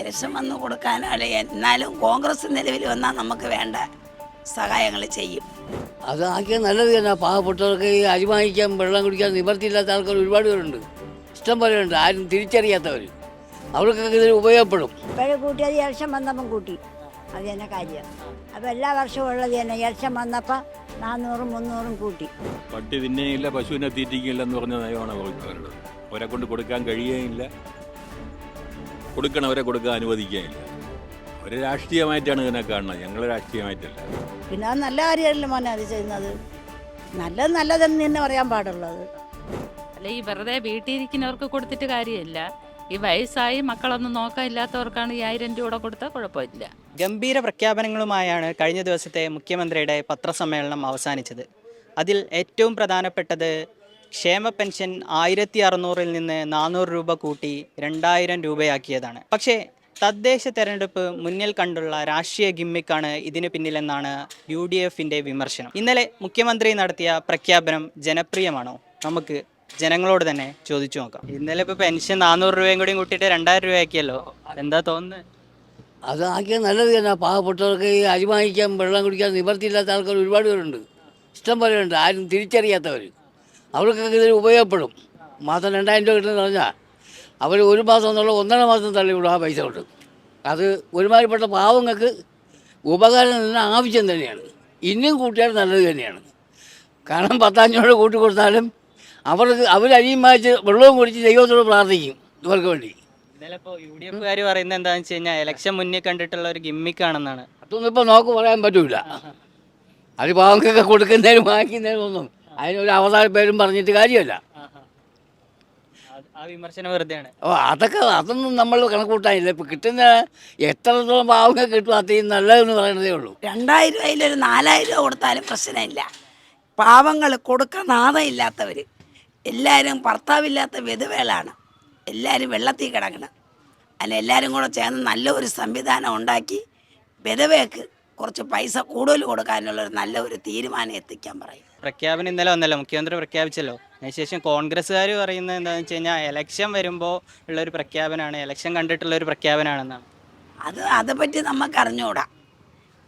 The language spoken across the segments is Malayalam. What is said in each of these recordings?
ഇലക്ഷൻ വന്ന് കൊടുക്കാനോ എന്നാലും കോൺഗ്രസ് നിലവിൽ വന്നാൽ നമുക്ക് വേണ്ട സഹായങ്ങൾ ചെയ്യും. അത് ആക്കിയാൽ നല്ലത് തന്നെ. പാവപ്പെട്ടവർക്ക് ഈ അരി വാങ്ങിക്കാൻ വെള്ളം കുടിക്കാൻ നിവർത്തിയില്ലാത്ത ആൾക്കാർ ഒരുപാട് പേരുണ്ട്. ഇഷ്ടം പോലെ ഉണ്ട്. ആരും തിരിച്ചറിയാത്തവർ അവർക്കൊക്കെ ഇതിൽ ഉപയോഗപ്പെടും. ഇപ്പോഴും കൂട്ടിയത് ഇലക്ഷൻ വന്നപ്പം കൂട്ടി. അത് തന്നെ കാര്യം. അപ്പോൾ എല്ലാ വർഷവും ഉള്ളത് തന്നെ. ഇലക്ഷൻ വന്നപ്പോൾ നാനൂറും മുന്നൂറും കൂട്ടി. പട്ടി തിന്നേയില്ല പശുവിനെ തീറ്റിക്കില്ല എന്ന് പറഞ്ഞ നയമാണ് അവരുടെ അവരെ കൊണ്ട് കൊടുക്കാൻ കഴിയുകയില്ല കൊടുക്കണവരെ കൊടുക്കാൻ അനുവദിക്കുകയില്ല. ഒരു രാഷ്ട്രീയമായിട്ടാണ് ഇതിനെ കാണുന്നത്. ഞങ്ങൾ രാഷ്ട്രീയമായിട്ടല്ല. പിന്നെ അത് നല്ല കാര്യമല്ല മോനെ അത് ചെയ്യുന്നത്. നല്ലത് നല്ലതെന്ന് തന്നെ പറയാൻ പാടുള്ളത്. അല്ല ഈ വെറുതെ വീട്ടിലിരിക്കുന്നവർക്ക് കൊടുത്തിട്ട് കാര്യമില്ല. ഈ വയസ്സായി മക്കളൊന്നും നോക്കാനില്ലാത്തവർക്കാണ് ഈ ആയിരം രൂപ കൊടുത്താൽ കുഴപ്പമില്ല. ഗംഭീര പ്രഖ്യാപനങ്ങളുമായാണ് കഴിഞ്ഞ ദിവസത്തെ മുഖ്യമന്ത്രിയുടെ പത്രസമ്മേളനം അവസാനിച്ചത്. അതിൽ ഏറ്റവും പ്രധാനപ്പെട്ടത് ക്ഷേമ പെൻഷൻ ആയിരത്തി അറുന്നൂറിൽ നിന്ന് നാനൂറ് രൂപ കൂട്ടി രണ്ടായിരം രൂപയാക്കിയതാണ്. പക്ഷേ തദ്ദേശ തെരഞ്ഞെടുപ്പ് മുന്നിൽ കണ്ടുള്ള രാഷ്ട്രീയ ഗിമ്മിക്കാണ് ഇതിന് പിന്നിലെന്നാണ് യു ഡി എഫിന്റെ വിമർശനം. ഇന്നലെ മുഖ്യമന്ത്രി നടത്തിയ പ്രഖ്യാപനം ജനപ്രിയമാണോ? നമുക്ക് ജനങ്ങളോട് തന്നെ ചോദിച്ചു നോക്കാം. ഇന്നലെ ഇപ്പോൾ പെൻഷൻ നാനൂറ് രൂപയും കൂടി കൂട്ടിയിട്ട് രണ്ടായിരം രൂപയാക്കിയല്ലോ. എന്താ തോന്നുന്നത് അത് ആക്കിയാൽ നല്ലത് തന്നെ. പാവപ്പെട്ടവർക്ക് ഈ അരിമാനിക്കാൻ വെള്ളം കുടിക്കാൻ നിവർത്തിയില്ലാത്ത ആൾക്കാർ ഒരുപാട് പേരുണ്ട്. ഇഷ്ടം പോലെ ഉണ്ട്. ആരും തിരിച്ചറിയാത്തവർ അവർക്കൊക്കെ ഇതിൽ ഉപയോഗപ്പെടും. മാസം രണ്ടായിരം രൂപ കിട്ടുന്നത് പറഞ്ഞാൽ അവർ ഒരു മാസം എന്നുള്ള ഒന്നര മാസം തള്ളി വിടും ആ പൈസ കൊണ്ട്. അത് ഒരുമാതിരിപ്പെട്ട പാവങ്ങൾക്ക് ഉപകാരം നിന്ന് ആവശ്യം തന്നെയാണ്. ഇനിയും കൂട്ടിയാൽ നല്ലത് തന്നെയാണ്. കാരണം പത്തഞ്ഞൂറ് കൂട്ടി കൊടുത്താലും അവർക്ക് അവർ അരിയും വായിച്ച് വെള്ളവും കുടിച്ച് ദൈവത്തോട് പ്രാർത്ഥിക്കും ഇവർക്ക് വേണ്ടി. ഇന്നലെ ഇപ്പോൾ യു ഡി എഫുകാർ പറയുന്നത് എന്താണെന്ന് വെച്ച് കഴിഞ്ഞാൽ ഇലക്ഷൻ മുന്നിൽ കണ്ടിട്ടുള്ള ഒരു ഗിമ്മിക്കാണെന്നാണ് അതൊന്നും ഇപ്പോൾ നോക്ക് പറയാൻ പറ്റൂല. അത് പാവങ്ങൾക്കൊക്കെ കൊടുക്കുന്നതിനും വാങ്ങിക്കുന്നതിനും ഒന്നും അതിനൊരു അവതാര പേരും പറഞ്ഞിട്ട് കാര്യമല്ല. ആ വിമർശനം വെറുതെയാണ്. ഓ അതൊക്കെ അതൊന്നും നമ്മൾ കണക്കൂട്ടാനില്ല ഇപ്പം കിട്ടുന്ന എത്രത്തോളം പാവങ്ങൾ കിട്ടും അത്രയും നല്ലതെന്ന് പറയണതേ ഉള്ളൂ. രണ്ടായിരം രൂപയിലൊരു നാലായിരം രൂപ കൊടുത്താലും പ്രശ്നമില്ല. പാവങ്ങൾ കൊടുക്കാൻ നാദമില്ലാത്തവർ എല്ലാവരും ഭർത്താവില്ലാത്ത വെതുവേളാണ് എല്ലാവരും വെള്ളത്തിൽ കിടക്കണം. അല്ല എല്ലാവരും കൂടെ ചേർന്ന് നല്ലൊരു സംവിധാനം ഉണ്ടാക്കി വിധവയ്ക്ക് കുറച്ച് പൈസ കൂടുതൽ കൊടുക്കാനുള്ള ഒരു നല്ല ഒരു തീരുമാനം എത്തിക്കാൻ പറയും. പ്രഖ്യാപനം ഇന്നലെ വന്നല്ലോ മുഖ്യമന്ത്രി പ്രഖ്യാപിച്ചല്ലോ. അതിനുശേഷം കോൺഗ്രസ്സുകാർ പറയുന്നത് എന്താണെന്ന് വെച്ച് കഴിഞ്ഞാൽ എലക്ഷൻ വരുമ്പോൾ ഉള്ള ഒരു പ്രഖ്യാപനമാണ് എലക്ഷൻ കണ്ടിട്ടുള്ള ഒരു പ്രഖ്യാപനമാണെന്നാണ് അത് അതേപ്പറ്റി നമുക്ക് അറിഞ്ഞുകൂടാ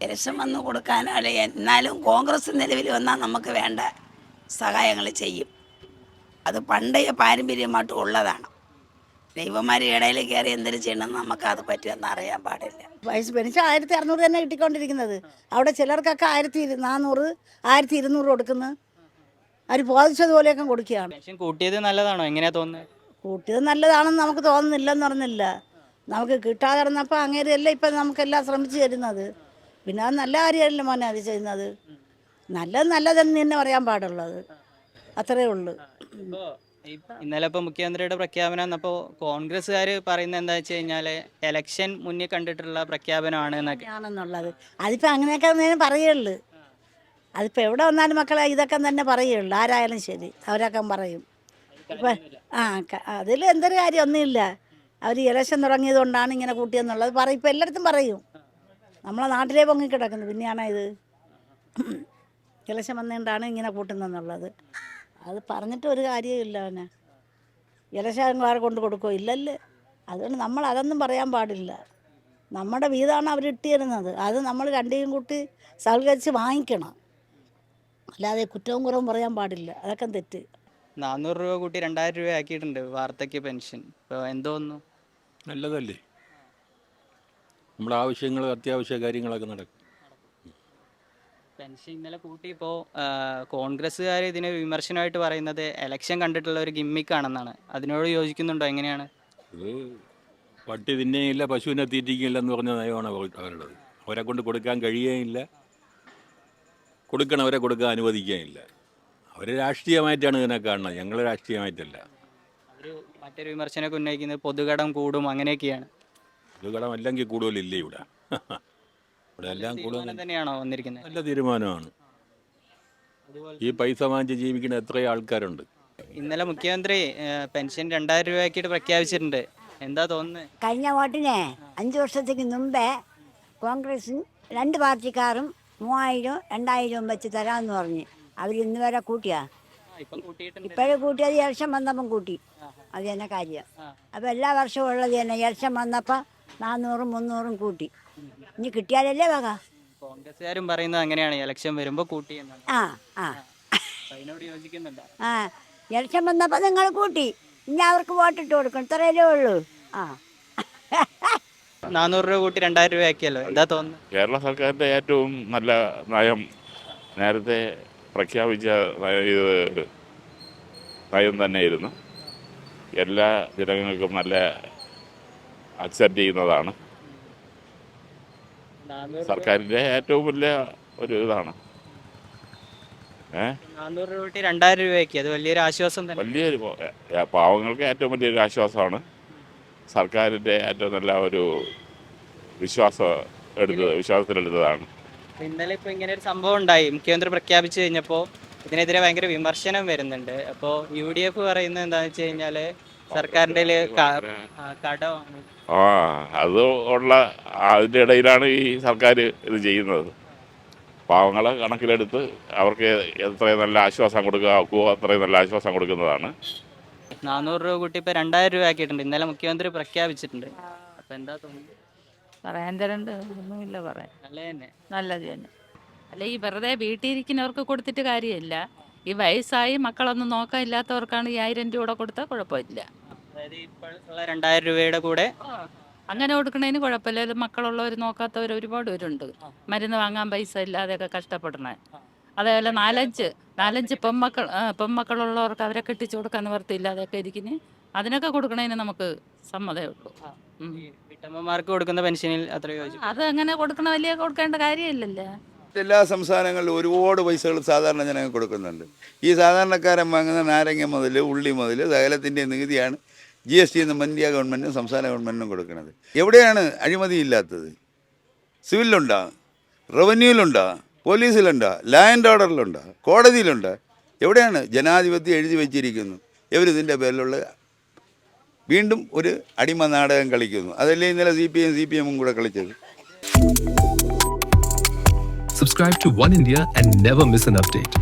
ഇലക്ഷൻ വന്ന് കൊടുക്കാനോ അല്ലെ എന്നാലും കോൺഗ്രസ് നിലവിൽ വന്നാൽ നമുക്ക് വേണ്ട സഹായങ്ങൾ ചെയ്യും. അത് പണ്ടേ പാരമ്പര്യമായിട്ട് ഉള്ളതാണ്. ദൈവന്മാർ ഇടയിൽ കയറി എന്തെങ്കിലും ചെയ്യണമെന്ന് നമുക്ക് അത് പറ്റുമെന്ന് അറിയാൻ പാടില്ല. വയസ്സ് പെൻഷൻ ആയിരത്തി അറുന്നൂറ് തന്നെ കിട്ടിക്കൊണ്ടിരിക്കുന്നത്. അവിടെ ചിലർക്കൊക്കെ ആയിരത്തി നാനൂറ് ആയിരത്തി ഇരുന്നൂറ് കൊടുക്കുന്നു. അവർ ബോധിച്ചതുപോലെയൊക്കെ കൊടുക്കുകയാണ്. പെൻഷൻ കൂട്ടിയത് നല്ലതാണോ? എങ്ങനെയാ തോന്നുന്നത് കൂട്ടിയത് നല്ലതാണെന്ന് നമുക്ക് തോന്നുന്നില്ലെന്ന് പറഞ്ഞില്ല. നമുക്ക് കിട്ടാതെ കിടന്നപ്പോൾ അങ്ങേരല്ല ഇപ്പം നമുക്കെല്ലാം ശ്രമിച്ചു തരുന്നത്. പിന്നെ അത് നല്ല കാര്യമല്ല മോനെ അത് ചെയ്യുന്നത്. നല്ലത് നല്ലതെന്ന് തന്നെ പറയാൻ പാടുള്ളത്. അത്രേ ഉള്ളൂ. ഇന്നലെ ഇപ്പോൾ മുഖ്യമന്ത്രിയുടെ പ്രഖ്യാപനം എന്നപ്പോ കോൺഗ്രസ്സുകാർ പറയുന്നത് എന്താ വെച്ച് കഴിഞ്ഞാൽ എലക്ഷൻ മുന്നിൽ കണ്ടിട്ടുള്ള പ്രഖ്യാപനമാണ് എന്നൊക്കെ. ആണെന്നുള്ളത് അങ്ങനെയൊക്കെ പറയുള്ളൂ. അതിപ്പോൾ എവിടെ വന്നാലും മക്കളെ ഇതൊക്കെ തന്നെ പറയുള്ളൂ. ആരായാലും ശരി. അവരൊക്കെ പറയും. ഇപ്പം ആ അതിൽ എന്തൊരു കാര്യം? ഒന്നുമില്ല. അവർ ഇലക്ഷൻ തുടങ്ങിയത് കൊണ്ടാണ് ഇങ്ങനെ കൂട്ടിയെന്നുള്ളത്. പറയും ഇപ്പം എല്ലായിടത്തും പറയും. നമ്മളെ നാട്ടിലേ പൊങ്ങി പിന്നെയാണ് പിന്നെയാണോ ഇത്? ഇലക്ഷൻ വന്നുകൊണ്ടാണ് ഇങ്ങനെ കൂട്ടുന്നതെന്നുള്ളത്. അത് പറഞ്ഞിട്ട് ഒരു കാര്യമില്ല അവനെ. ആരെ കൊണ്ട് കൊടുക്കുമോ ഇല്ലല്ലേ. അതുകൊണ്ട് നമ്മൾ അതൊന്നും പറയാൻ പാടില്ല. നമ്മുടെ വീതാണ് അവർ ഇട്ടിരുന്നത്. അത് നമ്മൾ രണ്ടേയും കൂട്ടി സൽക്കരിച്ച് വാങ്ങിക്കണം. അല്ലാതെ കുറ്റവും കുറവും പറയാൻ പാടില്ല. അതൊക്കെ തെറ്റ്. നാനൂറ് രൂപ കൂട്ടി രണ്ടായിരം രൂപ ആക്കിയിട്ടുണ്ട് വാർദ്ധക്യ പെൻഷൻ. ഇപ്പോൾ എന്തോന്നു? നല്ലതല്ലേ. നമ്മുടെ ആവശ്യങ്ങൾ അത്യാവശ്യ കാര്യങ്ങളൊക്കെ നടക്കും. പെൻഷൻ ഇന്നലെ കൂട്ടിയപ്പോൾ കോൺഗ്രസ്സുകാർ ഇതിന് വിമർശനമായിട്ട് പറയുന്നത് എലക്ഷൻ കണ്ടിട്ടുള്ള ഒരു ഗിമ്മിക്കാണെന്നാണ്. അതിനോട് യോജിക്കുന്നുണ്ടോ? എങ്ങനെയാണ്? ഇത് പട്ടി തിന്നുകയില്ല പശുവിനെ തീറ്റിക്കില്ല എന്ന് പറഞ്ഞ നയമാണ് അവരുടെ അവരെ കൊണ്ട് കൊടുക്കാൻ കഴിയുകയില്ല. കൊടുക്കണവരെ കൊടുക്കാൻ അനുവദിക്കുകയില്ല. അവർ രാഷ്ട്രീയമായിട്ടാണ് ഇതിനെ കാണുന്നത്. ഞങ്ങൾ രാഷ്ട്രീയമായിട്ടല്ല. മറ്റൊരു വിമർശനമൊക്കെ ഉന്നയിക്കുന്നത് പൊതുകടം കൂടും അങ്ങനെയൊക്കെയാണ്. പൊതുകടം കടം അല്ലെങ്കിൽ കൂടുതലില്ല ഇവിടെ. ഇവിടെ എല്ലാം കൂടുതൽ തന്നെയാണോ വന്നിരിക്കുന്നത്? നല്ല തീരുമാനമാണ്. ഈ പൈസ വാങ്ങിച്ച് ജീവിക്കുന്ന എത്രയോ ആൾക്കാരുണ്ട്. ഇന്നലെ മുഖ്യമന്ത്രി ഏഹ്, പെൻഷൻ രണ്ടായിരം രൂപയാക്കിയിട്ട് പ്രഖ്യാപിച്ചിട്ടുണ്ട്. എന്താ തോന്നുന്നത് കഴിഞ്ഞ വോട്ടിനെ അഞ്ച് വർഷത്തേക്ക് മുമ്പേ കോൺഗ്രസും രണ്ട് പാർട്ടിക്കാരും മൂവായിരം രണ്ടായിരവും വെച്ച് തരാമെന്ന് പറഞ്ഞ് അവർ ഇന്ന് വരെ കൂട്ടിയാ. ഇപ്പം കൂട്ടിയിട്ടുണ്ട്. ഇപ്പോഴും കൂട്ടിയത് ഇലക്ഷൻ വന്നപ്പം കൂട്ടി. അത് തന്നെ കാര്യം. അപ്പം എല്ലാ വർഷവും ഉള്ളത് തന്നെ. ഇലക്ഷൻ വന്നപ്പോൾ നാന്നൂറും മുന്നൂറും കൂട്ടി. ഇനി കിട്ടിയാലല്ലേ വക? കോൺഗ്രസ്സുകാരും പറയുന്നത് അങ്ങനെയാണ് ഇലക്ഷൻ വരുമ്പോൾ കൂട്ടി എന്നാണ്. ആ ആ. അതിനോട് യോജിക്കുന്നുണ്ടോ. ആ ഇലക്ഷൻ വന്നപ്പോൾ നിങ്ങൾ കൂട്ടി. ഇനി അവർക്ക് വോട്ടിട്ട് കൊടുക്കണം ഇത്രയല്ലേ ഉള്ളൂ. ആ. നാനൂറ് രൂപ കൂട്ടി രണ്ടായിരം രൂപയാക്കിയല്ലോ എന്താ തോന്നുന്നു? കേരള സർക്കാരിന്റെ ഏറ്റവും നല്ല നയം നേരത്തെ പ്രഖ്യാപിച്ച നയ- ഇത് നയം തന്നെയായിരുന്നു. എല്ലാ ജനങ്ങൾക്കും നല്ല അക്സെപ്റ്റ് ചെയ്യുന്നതാണ്. സർക്കാരിന്റെ ഏറ്റവും വലിയ ഒരു ഇതാണ്. നാനൂറ് രൂപ രണ്ടായിരം രൂപയാക്കി. അത് വലിയൊരു ആശ്വാസം തന്നെ. വലിയൊരു പാവങ്ങൾക്ക് ഏറ്റവും വലിയൊരു ആശ്വാസമാണ്. സർക്കാരിന്റെ ഏറ്റവും നല്ല ഒരു വിശ്വാസം എടുത്തത് വിശ്വാസത്തിലെടുത്തതാണ് ഇന്നലെ ഇപ്പൊ ഇങ്ങനെ ഒരു സംഭവം ഉണ്ടായി. മുഖ്യമന്ത്രി പ്രഖ്യാപിച്ചു കഴിഞ്ഞപ്പോൾ ഇതിനെതിരെ ഭയങ്കര വിമർശനം വരുന്നുണ്ട്. അപ്പോൾ യു ഡി എഫ് പറയുന്നത് എന്താണെന്ന് വെച്ച് കഴിഞ്ഞാൽ സർക്കാരിന്റെ ആ, അത് ഉള്ള അതിന്റെ ഇടയിലാണ് ഈ സർക്കാർ ഇത് ചെയ്യുന്നത്. പാവങ്ങളെ കണക്കിലെടുത്ത് അവർക്ക് എത്രയും നല്ല ആശ്വാസം കൊടുക്കുക ഒക്കുവോ അത്രയും നല്ല ആശ്വാസം കൊടുക്കുന്നതാണ്. നാനൂറ് രൂപ കൂട്ടി ഇപ്പൊ രണ്ടായിരം രൂപ ആക്കിയിട്ടുണ്ട്. ഇന്നലെ മുഖ്യമന്ത്രി പ്രഖ്യാപിച്ചിട്ടുണ്ട്. അപ്പൊ എന്താ തോന്നുന്നു? പറയാൻ തരണ്ട് ഒന്നുമില്ല പറയാൻ. നല്ല തന്നെ നല്ലത് തന്നെ. അല്ല ഈ വെറുതെ വീട്ടിലിരിക്കുന്നവർക്ക് കൊടുത്തിട്ട് കാര്യമില്ല. ഈ വയസ്സായി മക്കളൊന്നും നോക്കാൻ ഇല്ലാത്തവർക്കാണ് ഈ ആയിരം രൂപ കൂടെ കൊടുത്താൽ കുഴപ്പമില്ല. അതായത് രണ്ടായിരം രൂപയുടെ കൂടെ അങ്ങനെ കൊടുക്കണതിന് കുഴപ്പമില്ല. ഇത് മക്കളുള്ളവർ നോക്കാത്തവർ ഒരുപാട് പേരുണ്ട്. മരുന്ന് വാങ്ങാൻ പൈസ ഇല്ലാതെയൊക്കെ കഷ്ടപ്പെടണേ അതേപോലെ നാലഞ്ച് നാലഞ്ച് പെമ്മക്കൾ പെമ്മക്കളുള്ളവർക്ക് അവരെ കെട്ടിച്ചു കൊടുക്കാൻ നിവർത്തിയില്ലാതെയൊക്കെ ഇരിക്കുന്നു. അതിനൊക്കെ കൊടുക്കണതിന് നമുക്ക് സമ്മതമേ ഉള്ളൂ. വീട്ടമ്മമാർക്ക് കൊടുക്കുന്ന പെൻഷനിൽ അത്ര അത് അങ്ങനെ കൊടുക്കണ വലിയ കൊടുക്കേണ്ട കാര്യമില്ലല്ലേ? എല്ലാ സംസ്ഥാനങ്ങളിലും ഒരുപാട് പൈസകൾ സാധാരണ ജനങ്ങൾ കൊടുക്കുന്നുണ്ട്. ഈ സാധാരണക്കാരൻ വാങ്ങുന്ന നാരങ്ങ മുതൽ ഉള്ളി മുതൽ സകലത്തിന്റെ നികുതിയാണ് ജി എസ് ടി എന്ന് ഇന്ത്യ ഗവൺമെന്റും സംസ്ഥാന ഗവൺമെന്റിനും കൊടുക്കുന്നത് എവിടെയാണ് അഴിമതി ഇല്ലാത്തത് സിവിലിലുണ്ടോ? റവന്യൂവിലുണ്ടോ പോലീസിലുണ്ടോ? ലാ ആൻഡ് ഓർഡറിലുണ്ടോ കോടതിയിലുണ്ടോ? എവിടെയാണ് ജനാധിപത്യം എഴുതി വച്ചിരിക്കുന്നു? ഇവരിതിന്റെ പേരിലുള്ള വീണ്ടും ഒരു അടിമ നാടകം കളിക്കുന്നു. അതല്ലേ ഇന്നലെ C P M C P എമ്മും കൂടെ കളിച്ചത്? Subscribe to One India and never miss an update.